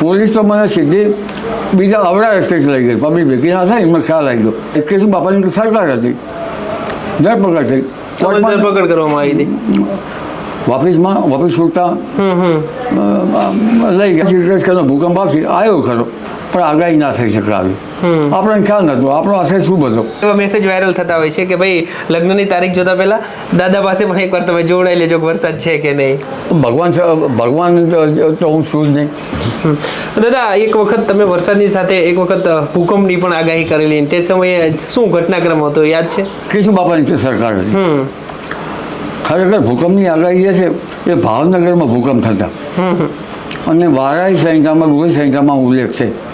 Police તો મને સીધી બીજા અવડા રસ્તે લઈ ગઈ. પબ્લિક ભેગી ના થાય એમાં ખ્યાલ આવી ગયો. એટલે શું બાપાની સરકાર હતી. ધરપકડ થઈ. ધરપકડ કરવામાં આવી હતી? ઓફિસમાં ઓફિસ છૂટતા લઈ ગયા. ભૂકંપ આવશે. આવ્યો ખરો. પણ આગાહી ના થઈ શકે આવી. આપણને ખ્યાલ નહોતો આપણો આશય શું બધો. એવો મેસેજ વાયરલ થતા હોય છે કે ભાઈ લગ્નની તારીખ જોતા પહેલા દાદા પાસે પણ એકવાર તમે જોડાઈ લેજો વરસાદ છે કે નહીં. ભગવાન ભગવાન તો- હું છું જ નહીં. દાદા એક વખત તમે વરસાદની સાથે એક વખત ભૂકંપની પણ આગાહી કરેલી તે સમયે શું ઘટનાક્રમ હતો યાદ છે? કેશુ બાપાની સરકાર હતી. ખરેખર ભૂકંપની આગાહી જે છે એ ભાવનગરમાં ભૂકંપ થતા. અને વારાઈ સંહિતામાં રૂહી સંહિતામાં ઉલ્લેખ છે.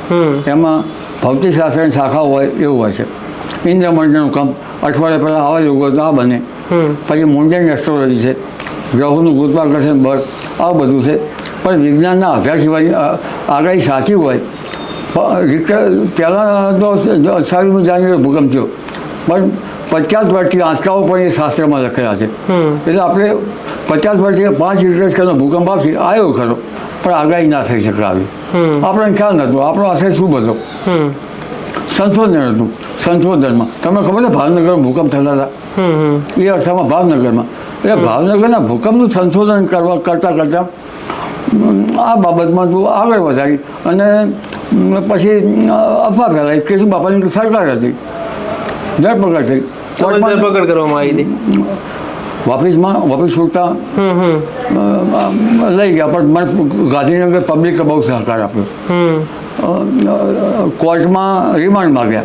એમાં ભૌતિકશાસ્ત્રની શાખા હોય એવું હોય છે. ઇન્દ્રમંડળનું કામ અઠવાડિયા પહેલાં આવા યોગો તો આ બને. પછી મુંડન એસ્ટ્રોલોજી છે ગ્રહોનું ગુરુત્વાકર્ષણ બળ આ બધું છે. પણ વિજ્ઞાનના અભ્યાસ સિવાય આગાહી સાચી હોય પહેલાં તો અઠાવીસમી જાન્યુઆરી ભૂકંપ થયો. પણ પચાસ વર્ષથી આંચકાઓ પણ એ શાસ્ત્રમાં લખેલા છે. એટલે આપણે પચાસ વર્ષથી પાંચ ઇન્ટરેસ્ટનો ભૂકંપ આવશે આવ્યો ખરો પણ આગાહી ના થઈ શકે આવી. આપણને ખ્યાલ નહોતો આપણો આશય શું બધો? સંશોધન હતું સંશોધનમાં. તમને ખબર છે ભાવનગરમાં ભૂકંપ થતા હતા? એ અર્થમાં ભાવનગરમાં. એટલે ભાવનગરના ભૂકંપનું સંશોધન કરવા કરતાં કરતાં આ બાબતમાં તું આગળ વધારી અને પછી અફવા ફેલાઈ કે શું બાપાની સરકાર હતી. ધરપકડ થઈ. કોર્ટમાં ધરપકડ કરવામાં આવી હતી. હમ અ, અ, લઈ ગયા પણ મને ગાંધીનગર પબ્લિકે બહુ સહકાર આપ્યો. કોર્ટમાં રિમાન્ડ માગ્યા.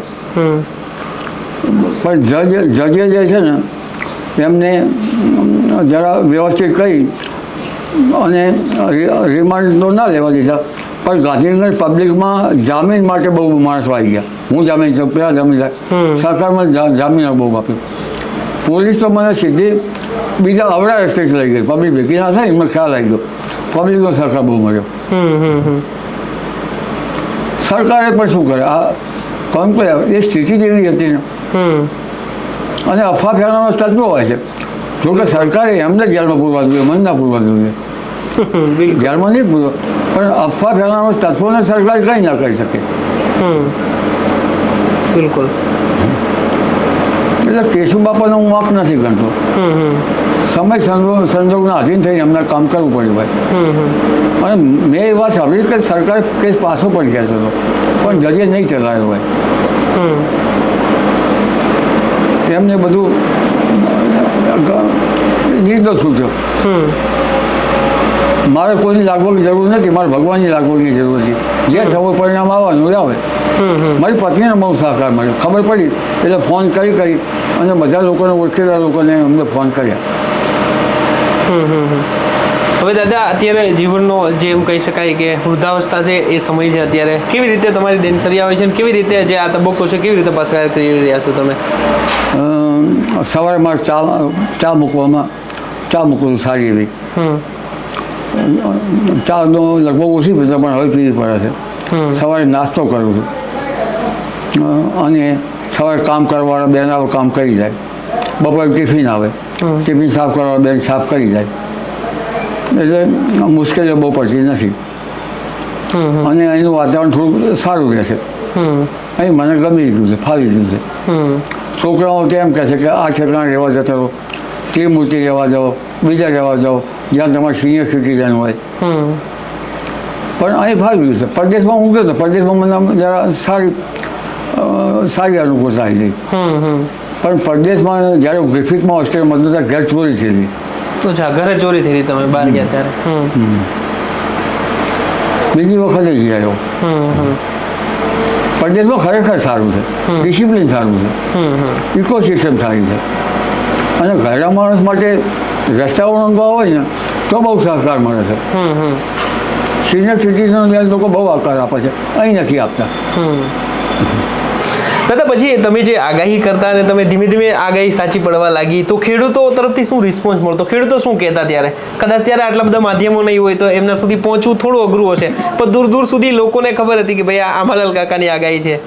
પણ જજ જજે જે છે ને એમને જરા વ્યવસ્થિત કરી અને રિમાન્ડ તો ના લેવા દીધા. પણ ગાંધીનગર પબ્લિકમાં જામીન માટે બહુ માણસો આવી ગયા. હું જામીન છું પેલા જામીન થાય. સરકારમાં જામીન બહુ આપ્યું. પોલીસ તો મને સીધી બીજા રસ્તે જ લઈ ગઈ. પબ્લિક ભેગી ના થાય એમને ખ્યાલ આવી ગયો. પબ્લિકનો સરકાર બહુ મળ્યો. સરકારે પણ શું કરે? આ કોણ કે એ સ્થિતિ જેવી હતી ને. હમ. અને અફવા ફેલાવાનો તત્વો હોય છે? જોકે સરકારે એમને જેલમાં પૂરવા જોઈએ મને ના પૂરવા જોઈએ. જેલમાં નહીં પૂરો પણ અફવા ફેલાવાનો તત્વોને સરકાર કંઈ ના કરી શકે. બિલકુલ. એટલે કેશુ બાપાનો હું વાંક નથી ગણતો. હમ હમ. સમય સંજોગ સંજોગના આધીન થઈને એમને કામ કરવું પડ્યું ભાઈ. અને મેં એ વાત સાંભળી કે સરકાર કેસ પાછો પણ કહેતો હતો. પણ જજે નહીં ચલાવ્યો હોય હમ. એમને બધું નિર્દોષ છૂટ્યો હમ. મારે કોઈની લાગવાની જરૂર નથી મારે ભગવાનની લાગવાની જરૂર છે જે થવું પરિણામ આવવાનું આવે મારી પત્નીને બહુ સહકાર મળ્યો ખબર પડી? એટલે ફોન કરી કરી. અને બધા લોકોને ઓળખેલા લોકોને અમને ફોન કર્યા. હવે દાદા અત્યારે જીવનનો જે એમ કહી શકાય કે વૃદ્ધાવસ્થા છે એ સમય છે અત્યારે. કેવી રીતે તમારી દિનચર્યા હોય છે અને કેવી રીતે જે આ તબક્કો છે કેવી રીતે પસાર કરી રહ્યા છો તમે? સવારમાં ચા ચા મૂકવામાં ચા મૂકવું સારી એવી. હમ ચાનો લગભગ ઓછી પીતા પણ હવે પીવી પડે છે. સવારે નાસ્તો કરું છું. અને સવારે કામ કરવાવાળા બેન આવે કામ કરી જાય. બપોરે ટિફિન આવે. ટિફિન સાફ કરવાવાળા બેન સાફ કરી જાય. એટલે મુશ્કેલીઓ બહુ પડતી નથી. અને અહીંનું વાતાવરણ થોડું સારું રહે છે અહીં મને ગમી ગયું છે ફાવી ગયું છે. છોકરાઓ તો એમ કહે છે કે આ ઠેકાણે રહેવા જતો રહો તે મૂર્તિ રહેવા જાઓ. બીજા જવા જાઓ જ્યાં તમારે સિનિયર સિટીઝન હોય. હમ. પણ અહીં ફાવી ગયું છે. પરદેશમાં હું ગયો હતો પરદેશમાં મને જરા સારી સારી અનુભવ આવી હમ હમ. પણ પરદેશમાં જ્યારે ગ્રિફિથમાં હોસ્ટેલમાં હતો ત્યારે ઘર ચોરી થયેલી તો જા ઘરે ચોરી થઈ હતી તમે બહાર ગયા ત્યારે. બીજી વખતે હમ હમ. પરદેશમાં ખરેખર સારું છે. ડિસિપ્લિન સારું છે. ઇકોસિસ્ટમ સારી છે. અને ઘરના માણસ માટે રસ્તાઓ ઓળંગવા હોય ને તો બહુ સહકાર મળે છે. સિનિયર સિટીઝન લોકો બહુ આકાર આપે છે. અહીં નથી આપતા. દાદા પછી તમે જે આગાહી કરતા અને તમે ધીમે ધીમે આગાહી સાચી પડવા લાગી તો ખેડૂતો તરફથી શું રિસ્પોન્સ મળતો? ખેડૂતો શું કહેતા ત્યારે? કદાચ ત્યારે આટલા બધા માધ્યમો નહીં હોય તો એમના સુધી પહોંચવું થોડું અઘરું હશે. પણ દૂર દૂર સુધી લોકોને ખબર હતી કે ભાઈ આ આંબાલાલ કાકાની આગાહી છે.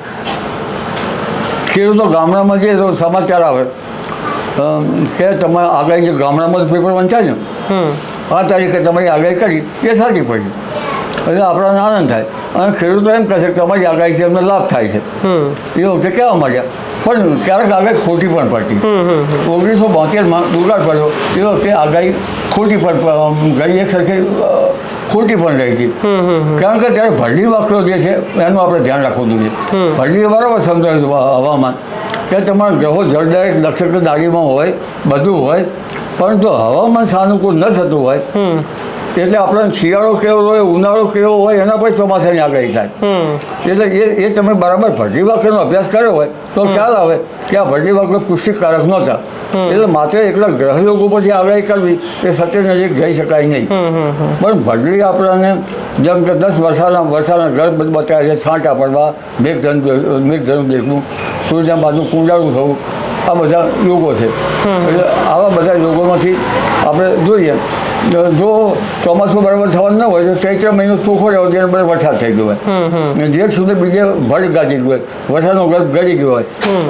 ખેડૂતો ગામડામાં જઈએ તો સમાચાર આવે કે તમે આગાહી જે ગામડામાં પેપર વંચાય ને આ તારીખે તમારી આગાહી કરી એ સાચી પડી. એટલે આપણને આનંદ થાય. અને ખેડૂતો એમ કહે છે કે તમારી આગાહીથી અમને લાભ થાય છે. એ વખતે કહેવા માંડ્યા પણ ક્યારેક આગાહી ખોટી પણ પડતી. ઓગણીસો બોતેરમાં દુકાળ પડ્યો. એ વખતે આગાહી ખોટી પણ ઘણી એક સરખી ખોટી પણ રહી હતી. કારણ કે ત્યારે ભરડી વાકરો જે છે એનું આપણે ધ્યાન રાખવું જોઈએ. ભરડી બરાબર સમજાવ્યું હવામાન. કે તમારા ગ્રહો જળદાયક નક્ષત્ર દાગીમાં હોય બધું હોય પરંતુ હવામાન સાનુકૂળ ન થતું હોય એટલે આપણે શિયાળો કેવો હોય ઉનાળો કેવો હોય એના પર ચોમાસાની આગાહી થાય. એટલે એ એ તમે બરાબર ભરતી વાક્રનો અભ્યાસ કર્યો હોય તો ખ્યાલ આવે કે આ ભરતી વાક્ર પુષ્ટિકારક નહોતા. એટલે માત્ર એકલા ગ્રહ લોકો પછી આગાહી કરવી એ સત્ય નજીક જઈ શકાય નહીં. પણ ભડલી આપણને જેમ કે દસ વર્ષના વર્ષાના બધું બતાવે છે છાંટા પડવા મેઘધન મેઘધન દેખવું સૂર્યના બાજુ કુંડાળું થવું આ બધા યોગો છે. એટલે આવા બધા યોગોમાંથી આપણે જોઈએ. જો ચોમાસું બરાબર થવાનું ન હોય તો ચૈત્ર મહિનો ચોખ્ખો રહ્યો ત્યારે બધા વરસાદ થઈ ગયો હોય. અને જેઠ સુધી બીજે ભડ ગાજી ગયો હોય વરસાદનો ગર્ભ ગળી ગયો હોય.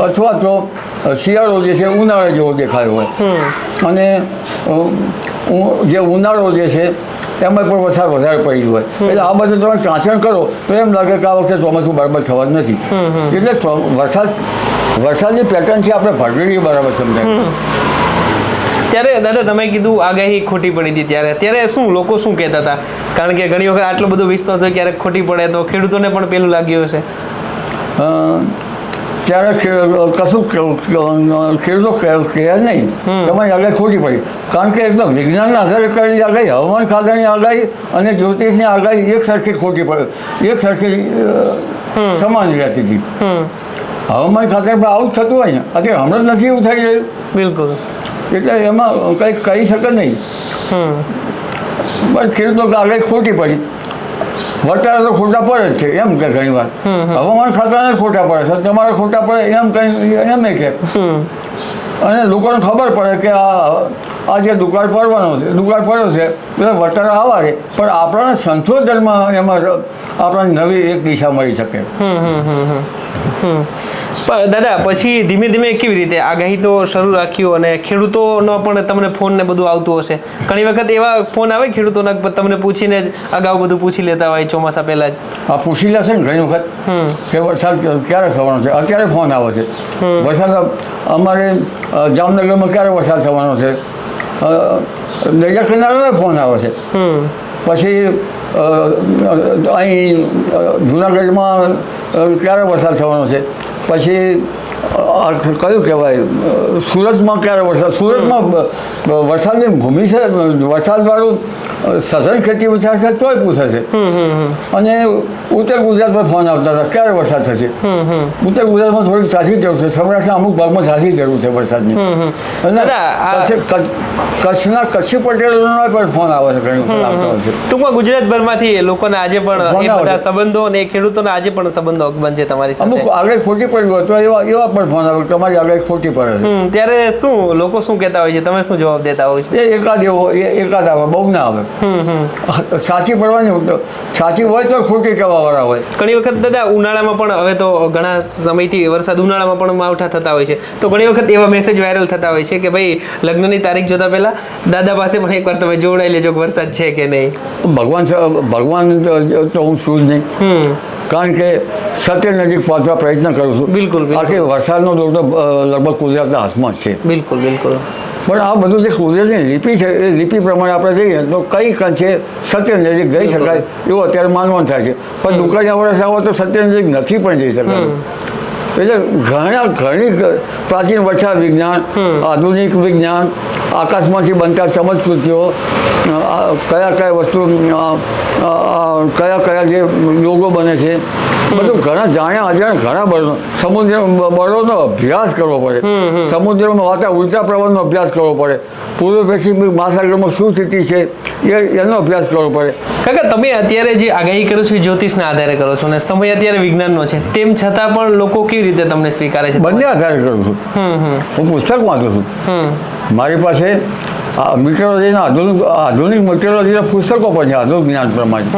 અથવા તો શિયાળો જે છે ઉનાળા જેવો દેખાયો હોય. અને જે ઉનાળો જે છે એમાં પણ વરસાદ વધારે પડી ગયો હોય. એટલે આ બધું તમે ચાંચણ કરો તો એમ લાગે કે આ વખતે ચોમાસું બરાબર થવાનું નથી. એટલે વરસાદ વરસાદની પેટર્ન છે આપણે ભરડી બરાબર સમજાય. ત્યારે દાદા તમે કીધું આગાહી ખોટી પડી હતી ત્યારે. ત્યારે શું લોકો શું કહેતા હતા? કારણ કે ઘણી વખત આટલો બધો વિશ્વાસ હોય ક્યારેક ખોટી પડે તો ખેડૂતોને પણ પેલું લાગ્યું હશે. ત્યારે કશું ખેડૂતો કહે નહીં. તમારી આગાહી ખોટી પડી. કારણ કે એકદમ વિજ્ઞાનના આધારે કરેલી આગાહી હવામાન ખાતાની આગાહી અને જ્યોતિષની આગાહી એક સરખી ખોટી પડે. એક સરખી સમાન રહેતી હતી. હવામાન ખાતે પણ આવું જ થતું હોય ને. અત્યારે હમણાં જ નથી એવું થઈ રહ્યું. બિલકુલ. એટલે એમાં કંઈ કહી શકે નહીં. બસ ખેડૂતો કે આગાહી ખોટી પડી. વરસાદ તો ખોટા પડે જ છે એમ કે ઘણી વાર. હવામાન ખાતાને ખોટા પડે છે તમારે ખોટા પડે એમ કંઈ એમ કે. અને લોકોને ખબર પડે કે આ આ જે દુકાળ પડવાનો છે દુકાળ પડ્યો છે એટલે વરસાદ આવા છે પણ આપણને સંશોધનમાં એમાં આપણને નવી એક દિશા મળી શકે. દાદા પછી ધીમે ધીમે કેવી રીતે? આગાહી તો શરૂ રાખ્યું અને ખેડૂતોનો પણ તમને ફોન ને બધું આવતું હશે. ઘણી વખત એવા ફોન આવે ખેડૂતોના તમને પૂછીને જ અગાઉ બધું પૂછી લેતા હોય ચોમાસા પહેલા જ. આ પૂછી લેશે ને ઘણી વખત. કે વરસાદ ક્યારે થવાનો છે? અત્યારે ફોન આવે છે. વરસાદ અમારે જામનગરમાં ક્યારે વરસાદ થવાનો છે? દરિયા કિનારે ફોન આવે છે. પછી અહીં જુનાગઢમાં ક્યારે વરસાદ થવાનો છે? પછી કયું કહેવાય? સુરતમાં ક્યારે વરસાદ? સુરતમાં વરસાદની ભૂમિ છે વરસાદવાળું સઘન ખેતી છે તોય પૂછે છે. અને ઉત્તર ગુજરાતમાં ફોન આવતા હતા ક્યારે વરસાદ થશે? ઉત્તર ગુજરાતમાં થોડીક સાચી જરૂર છે સૌરાષ્ટ્રના અમુક ભાગમાં સાચી જરૂર છે વરસાદની. કચ્છના કચ્છી પટેલનો પણ ફોન આવે છે ટૂંકમાં ગુજરાતભરમાંથી લોકોના આજે પણ એ બધા સંબંધો અને ખેડૂતોના આજે પણ સંબંધો અકબંધ છે તમારી અમુક આગળ ખોટી પડ્યું હતું એવા એવા પણ ફોન આવે તમારી આગળ ખોટી પડે ત્યારે શું લોકો શું કહેતા હોય છે? તમે શું જવાબ દેતા હોય છે? એકાદ એવો એકાદ આવે બહુ ના આવે. સાચી પડવાની સાચી હોય તો ખોટી કહેવાવાળા હોય. ઘણી વખત દાદા ઉનાળામાં પણ હવે તો ઘણા સમયથી વરસાદ ઉનાળામાં પણ માવઠા થતા હોય છે. તો ઘણી વખત એવા મેસેજ વાયરલ થતા હોય છે કે ભાઈ લગ્નની તારીખ જોતા પહેલા દાદા પાસે પણ એકવાર તમે જોડાઈ લેજો કે વરસાદ છે કે નહીં. ભગવાન ભગવાન તો- હું છું જ નહીં. કારણ કે સત્ય નજીક પહોંચવા પ્રયત્ન કરું છું. બિલકુલ, બાકી વરસાદનો દોર તો લગભગ કુદરતના હાથમાં જ છે. બિલકુલ બિલકુલ. પણ આ બધું જે કુદરતની લિપિ છે એ લિપિ પ્રમાણે આપણે જઈએ તો કઈ કંચે સત્ય નજીક જઈ શકાય એવું અત્યારે માનવાનું થાય છે. પણ દુકાનવાળા સાવ આવો તો સત્ય નજીક નથી પણ જઈ શકાય. એટલે ઘણા ઘણી પ્રાચીન વર્ષા વિજ્ઞાન આધુનિક વિજ્ઞાન આકાશમાંથી બનતા ચમત્કૃતિઓ કયા કયા વસ્તુ કયા કયા જે યોગો બને છે બધું ઘણા જાણ્યા અજાણ્યા ઘણા બળનો સમુદ્ર બળોનો અભ્યાસ કરવો પડે. સમુદ્રમાં વાતા ઉલટા પ્રવાહનો અભ્યાસ કરવો પડે. પૂર્વ પેસિફિક મહાસાગરમાં શું સ્થિતિ છે એ એનો અભ્યાસ કરવો પડે. કાકા તમે અત્યારે જે આગાહી કરો છો એ જ્યોતિષના આધારે કરો છો અને સમય અત્યારે વિજ્ઞાનનો છે. તેમ છતાં પણ લોકો કેવી રીતે તમને સ્વીકારે છે? બંને આધારે કરું છું. હું પુસ્તક વાંચું છું. મારી પાસે મીટરોલોજીના આધુનિક આધુનિક મીટરોલોજીના પુસ્તકો પણ છે આધુનિક જ્ઞાન પ્રમાણે.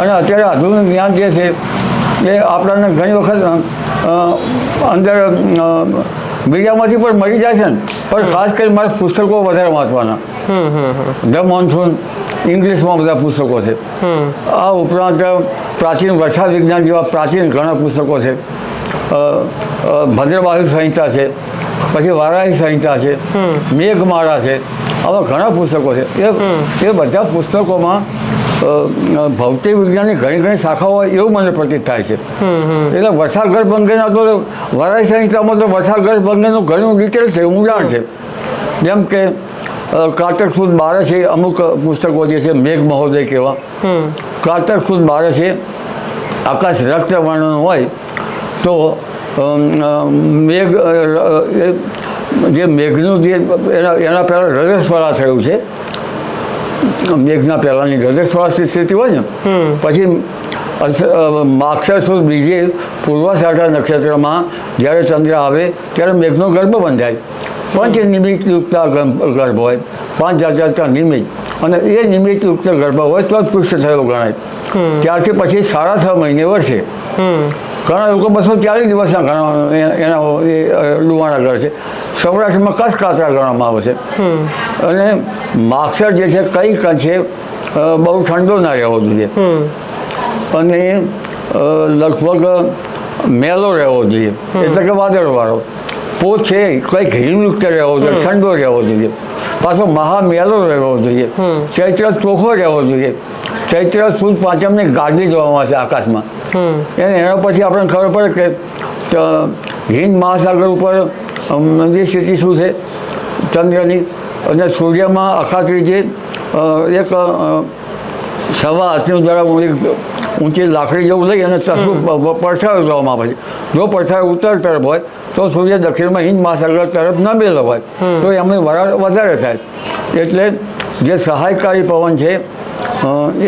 અને અત્યારે આધુનિક જ્ઞાન જે છે એ આપણને ઘણી વખત અંદર મીડિયામાંથી પણ મળી જાય છે ને. પણ ખાસ કરી મારે પુસ્તકો વધારે વાંચવાના. ધ મોન્સૂન ઇંગ્લિશમાં બધા પુસ્તકો છે. આ ઉપરાંત પ્રાચીન વરસાદ વિજ્ઞાન જેવા પ્રાચીન ઘણા પુસ્તકો છે. ભદ્રવાયુ સંહિતા છે પછી વારાહી સંહિતા છે મેઘમાળા છે આવા ઘણા પુસ્તકો છે. એ એ બધા પુસ્તકોમાં ભૌતિક વિજ્ઞાનની ઘણી ઘણી શાખાઓ હોય એવું મને પ્રતીત થાય છે. એટલે વરસાદગર્ભ અંગેના તો વારાહી સંહિતામાં તો વરસાદગર્ભ અંગેનું ઘણું ડિટેલ છે ઊંડાણ છે. જેમ કે કાતક સુદ બારે છે અમુક પુસ્તકો જે છે મેઘ મહોદય કેવા. કાતક સુદ ખુદ બારે છે આકાશ રક્ત વર્ણનું હોય તો મેઘ જે મેઘનું જે એના એના પહેલાં રજસ્વરા થયું છે. મેઘના પહેલાંની રજસ્વરા સ્થિતિ હોય ને? પછી અસ- અ, માક્ષર સુદ બીજે પૂર્વાષાઢા નક્ષત્રમાં જ્યારે ચંદ્ર આવે ત્યારે મેઘનો ગર્ભ બંધાય. પંચ નિમિત્ત ગર્ભ હોય પાંચ જાત જાતના નિમિત્ત. અને એ નિમિત્ત યુક્ત ગર્ભ હોય તો જ પુષ્ટ થયો ગણાય. ત્યારથી પછી સાડા છ મહિને વર્ષે ઘણા લોકો બસો ચાલીસ દિવસના ઘણા એના એ ડુવાણા ઘર છે. સૌરાષ્ટ્રમાં કચ્છ કાતરા ગણવામાં આવે છે. અને માક્ષર જે છે કઈ છે બહુ ઠંડો ના રહેવો જોઈએ. અને લગભગ મેલો રહેવો જોઈએ. એટલે કે વાદળવાળો. પોત છે કંઈક હિમયુક્ત રહેવો જોઈએ ઠંડો રહેવો જોઈએ. પાછો મહામેલો રહેવો જોઈએ. ચૈત્ર ચોખ્ખો રહેવો જોઈએ. ચૈત્ર સુદ પાંચમને જોવામાં આવે છે આકાશમાં. એને એના પછી આપણને ખબર પડે કે હિન્દ મહાસાગર ઉપર મંદિર સ્થિતિ શું છે? ચંદ્રની અને સૂર્યમાં અખાત્રી જે એક સવા હાથની દ્વારા એક ઊંચી લાકડી જેવું લઈ અને તસવું પડછાયો જોવામાં આવે છે. જો પડછાયો ઉત્તર તરફ હોય તો સૂર્ય દક્ષિણમાં હિન્દ મહાસાગર તરફ નમેલો હોય તો એમને વરાળ વધારે થાય. એટલે જે સહાયકારી પવન છે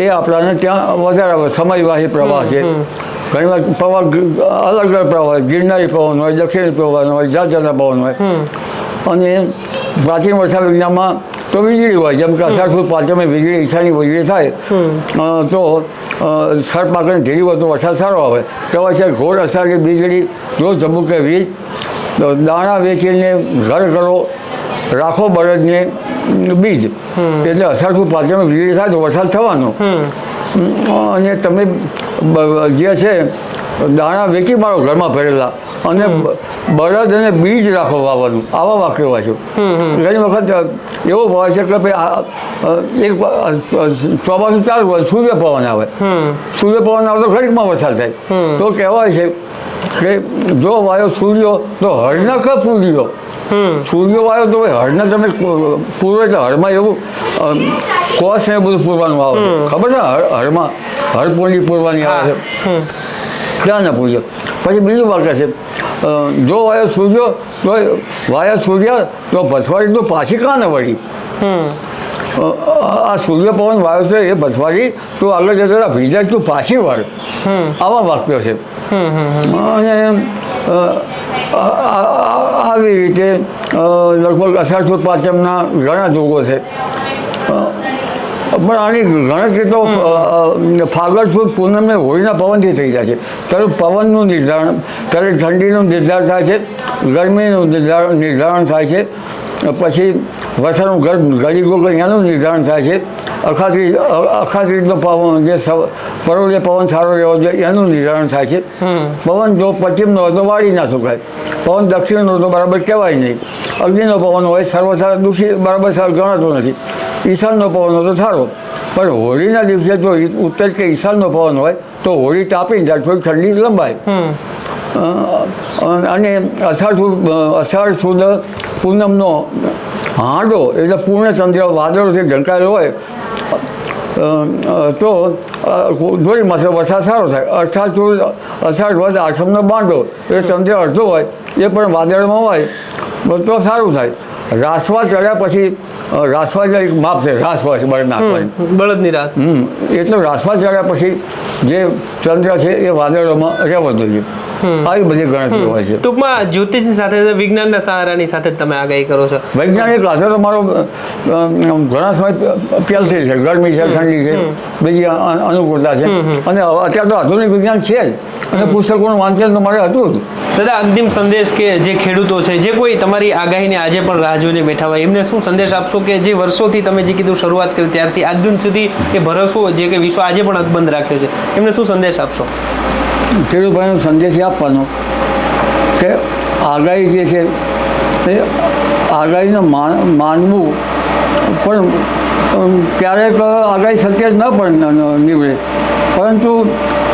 એ આપણાને ત્યાં વધારે આવે. સમયવાહી પ્રવાહ છે. ઘણી વાર પ્રવાહ અલગ અલગ પ્રવાહ હોય. ગિરનારી પવન હોય દક્ષિણી પવન હોય જાત જાતના પવન હોય. અને પ્રાચીન વર્ષા વિજ્ઞાનમાં તો વીજળી હોય જેમ કે અષાઢ સુદ પાંચમે વીજળી ઈશાની વીજળી થાય તો સર પાકને ધીરી હોય તો વરસાદ સારો આવે. કહેવાય છે ઘોર અષાઢી વીજળી જો કે વીજ તો દાણા વેચીને ઘર કરો રાખો બળદને બીજ. એટલે અષાઢ સુદ પાંચમે વીજળી થાય તો વરસાદ થવાનો. અને તમે જે છે દાણા વેચી મારો ઘરમાં ભરેલા. અને બળદ અને બીજ રાખો વાવવાનું. આવા વાક્યો વાંચો ઘણી વખત એવો હોય છે કે ભાઈ એક ચોમાસું ચાલુ હોય સૂર્ય પવન આવે. સૂર્ય પવન આવે તો ઘડીકમાં વરસાદ થાય. તો કહેવાય છે કે જો વાયો સૂર્યો તો હળનક પૂર્યો. સૂર્ય વાયો તો ભાઈ હળને તમે પૂરો એટલે હળમાં એવું કોસ ને બધું પૂરવાનું આવે ખબર છે હળ હળમાં હળપોળી પૂરવાની આવે છે? ત્યાં ન પૂજ્યો પછી બીજું વાક્ય છે જો વાયો સૂર્યો તો વાયો સૂર્ય તો ભસવાડી તો પાછી કાં ન વળી આ સૂર્ય પવન વાયો છે એ ભસવાડી તું આગળ જતા ભીજા તું પાછી વળ. આવા વાક્યો છે. અને આવી રીતે લગભગ અષાઢ સુદ પાંચમના ઘણા જોગો છે. પણ આની ગણતરી તો ફાગણ સુદ પૂનમને હોળીના પવનથી થઈ જાય છે. ત્યારે પવનનું નિર્ધારણ ત્યારે ઠંડીનું નિર્ધારણ થાય છે ગરમીનું નિર્ધારણ નિર્ધારણ થાય છે પછી વરસાદનું ઘર ગરીબો એનું નિર્ધારણ થાય છે. અખાત્રી અ- અખાત્રીનો પવન જે સ- પરોળે પવન સારો રહેવો જોઈએ એનું નિર્ધારણ થાય છે. પવન જો પશ્ચિમનો હોય તો વાળી ના શકાય પવન દક્ષિણનો તો બરાબર કહેવાય નહીં. અગ્નિનો પવન હોય સર્વસાર દુઃખી બરાબર સારું ગણાતો નથી. ઈશાનનો પવન હોય તો સારો. પણ હોળીના દિવસે જો ઉત્તર કે ઈશાનનો પવન હોય તો હોળી તાપીને જાય થોડી ઠંડી લંબાય. અને અષાઢ અષાઢ સુદ પૂનમનો હાંડો એટલે પૂર્ણચંદ્ર વાદળોથી ઢંકાયેલો હોય તો ધોળી માસે વરસાદ સારો થાય. અષાઢ સુદ અષાઢ વધ આઠમનો બાંડો એ ચંદ્ર અડધો હોય એ પણ વાદળમાં હોય તો સારું થાય. રાસવા ચડ્યા પછી રાસવા એટલે એક માપ છે રાસવા છે બળદ નાખવાની. બળદની રાસ. એટલે રાસવા ચડ્યા પછી જે ચંદ્ર છે એ વાદળોમાં રહેવો જોઈએ. આવી બધી ગણતરી હોય છે. ટૂંકમાં જ્યોતિષની સાથે વિજ્ઞાનના સહારાની સાથે તમે આગાહી કરો છો. વૈજ્ઞાનિક આધાર તો મારો ઘણા સમય પહેલથી છે ગરમી છે ઠંડી છે બીજી અનુકૂળતા છે. અને અત્યારે તો આધુનિક વિજ્ઞાન છે જ. અને પુસ્તકોનું વાંચન તો મારે હતું જ. દાદા અંતિમ સંદેશ કે જે ખેડૂતો છે જે કોઈ તમારી આગાહીને આજે પણ રાહ જોઈને બેઠા હોય એમને શું સંદેશ આપશો કે જે વર્ષોથી તમે જે કીધું શરૂઆત કરી ત્યારથી આજ દિન સુધી એ ભરોસો જે કે વિશ્વ આજે પણ અકબંધ રાખ્યો છે એમને શું સંદેશ આપશો? ખેડૂત ભાઈનો સંદેશ આપવાનો કે આગાહી જે છે એ આગાહીને માનવું પણ ક્યારેક આગાહી સત્ય જ ન પણ નીવડે. પરંતુ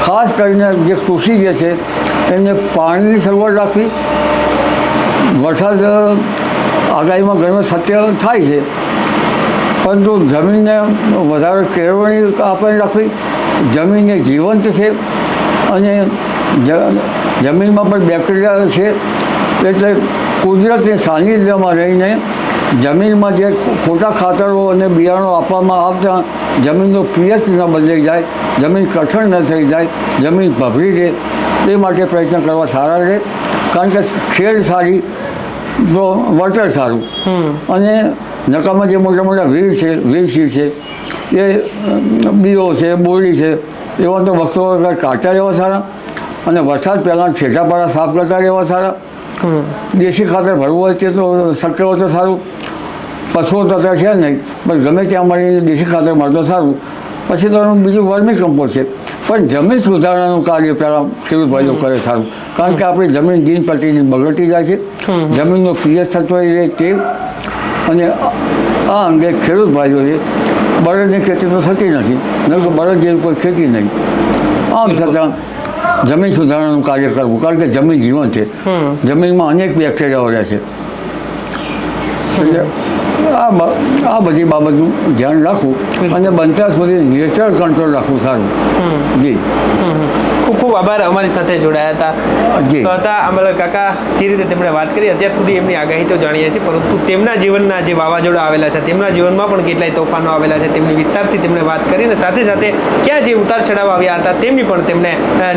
ખાસ કરીને જે કૃષિ જે છે એને પાણીની સગવડ રાખવી, વરસાદ આગાહીમાં ઘણું સત્ય થાય છે. પરંતુ જમીનને વધારે કેળવણી આપણે રાખવી, જમીનને જીવંત છે અને જમીનમાં પણ બેક્ટેરિયા છે, એટલે કુદરતની સાનિધ્યમાં રહીને જમીનમાં જે ખોટા ખાતરો અને બિયારણો આપવામાં આવતા જમીનનો પીએચ ન બદલાઈ જાય જમીન કઠણ ન થઈ જાય જમીન ભભરી રહે એ માટે પ્રયત્ન કરવા સારા રહે. કારણ કે ખેડ સારી તો વળતર સારું. અને નકામાં જે મોટા મોટા વીર છે વીરશીર છે એ બીઓ છે બોરડી છે એવા તો વસ્તુઓ કાઢતા રહેવા સારા. અને વરસાદ પહેલાં છેટાપાડા સાફ કરતા રહેવા સારા. દેશી ખાતર ભરવું હોય તે તો શક્ય હોય તો સારું. પશુઓ તો અત્યારે છે નહીં. પણ ગમે ત્યાં મળીને દેશી ખાતર મળતો સારું. પછી તો એનું બીજું વર્મી કમ્પોઝ છે. પણ જમીન સુધારણાનું કાર્ય પહેલાં ખેડૂત ભાઈઓ કરે સારું. કારણ કે આપણી જમીન દિન પ્રતિદિન બગડતી જાય છે. જમીનનો પીએચ થતો એ તે અને આ અંગે ખેડૂત ભાઈઓએ બળદની ખેતી તો થતી નથી. નહીં તો બળદ જેવી કોઈ ખેતી નહીં. આમ છતાં જમીન સુધારણાનું કાર્ય કરવું. કારણ કે જમીન જીવન છે. જમીનમાં અનેક બેક્ટેરિયાઓ રહે છે. એટલે આ આ બધી બાબતનું ધ્યાન રાખવું અને બનતા સુધી નેચર કંટ્રોલ રાખવું સારું. જી. ખૂબ ખૂબ આભાર અમારી સાથે જોડાયા હતા. જી. તો હતા અમારા કાકા જે રીતે તેમણે વાત કરી અત્યાર સુધી એમની આગાહી તો જાણીએ છીએ પરંતુ તેમના જીવનના જે વાવાઝોડા આવેલા છે તેમના જીવનમાં પણ કેટલાય તોફાનો આવેલા છે તેમની વિસ્તારથી તેમણે વાત કરી અને સાથે સાથે ક્યાં જે ઉતાર ચઢાવ આવ્યા હતા તેમની પણ તેમણે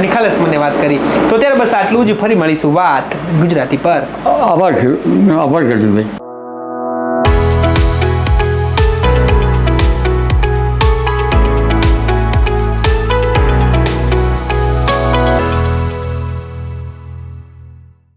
નિખાલસ મને વાત કરી. તો ત્યારે બસ આટલું જ ફરી મળીશું. વાત ગુજરાતી પર. આભાર આભાર ખેડૂતભાઈ.